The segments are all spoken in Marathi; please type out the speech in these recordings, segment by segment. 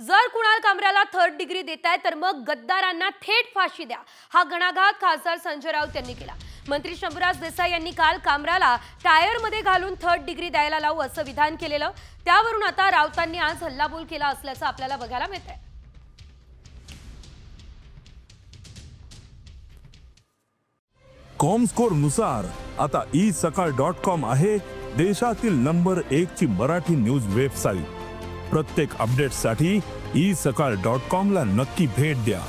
जर कुणाल कांबऱ्याला थर्ड डिग्री देताय तर मग गद्दारांना थेट फाशी द्या. हा गणाघात खासदार संजय राऊत यांनी केला. मंत्री शंभूराज देसाई यांनी काल कामराला टायरमध्ये घालून थर्ड डिग्री द्यायला लावू असं विधान केलेलं. त्यावरून आता राऊतांनी आज हल्लाबोल केला असल्याचं आपल्याला बघायला मिळतंय. कॉमस्कोरनुसार आता ई सकाळ डॉट कॉम आहे देशातील नंबर एक ची मराठी न्यूज वेबसाईट प्रत्येक अपडेटसाठी ई सकाळ डॉट कॉमला नक्की भेट द्या.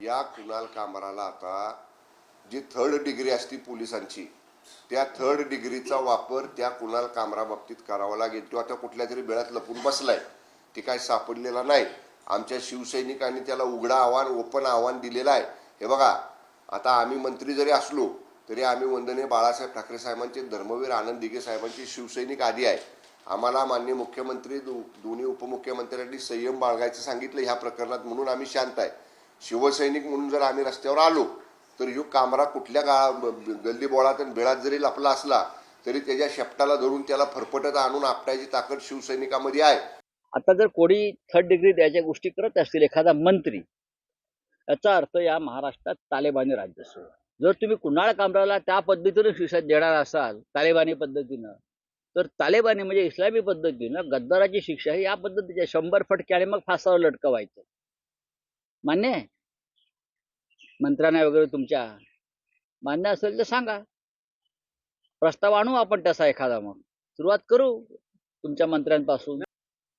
या कुणाल कामराला आता जी थर्ड डिग्री असती पोलिसांची त्या थर्ड डिग्रीचा वापर त्या कुणाल कामरा बाबतीत करावा लागेल. तो आता कुठल्या तरी वेळात लपून बसलाय. ते काय सापडलेला नाही. आमच्या शिवसैनिकांनी त्याला उघडा आव्हान ओपन आव्हान दिलेलं आहे. हे बघा आता आम्ही मंत्री जरी असलो तरी आम्ही वंदने बाळासाहेब ठाकरे साहेबांचे धर्मवीर आनंद दिघे साहेबांचे शिवसैनिक आधी आहे. आम्हाला माननीय मुख्यमंत्री दो- दोन्ही उपमुख्यमंत्र्यांनी संयम बाळगायचं सांगितलं ह्या प्रकरणात म्हणून आम्ही शांत आहे. शिवसैनिक म्हणून जर आम्ही रस्त्यावर आलो तर ह्यो कामरा कुठल्या गा गल्ली बोळात आणि बेळात जरी लपला असला तरी त्याच्या शेपटाला धरून त्याला फरफटत आणून आपटायची ताकद शिवसैनिकामध्ये आहे. आता जर कोणी थर्ड डिग्री द्यायच्या गोष्टी करत असतील एखादा मंत्री याचा अर्थ या महाराष्ट्रात तालेबानी राज्य सुरू जर तुम्ही कुणाळ कामराला त्या पद्धतीनं शिक्षा देणार असाल तालेबानी पद्धतीनं तर तालेबानी म्हणजे इस्लामी पद्धतीनं गद्दाराची शिक्षा ही या पद्धतीच्या शंभर फटक्याने मग फासावर लटकवायचं. मान्य आहे? मंत्र्यांना वगैरे तुमच्या? मान्य असेल तर सांगा. प्रस्ताव आणू आपण तसा एखादा मग. सुरुवात करू तुमच्या मंत्र्यांपासून.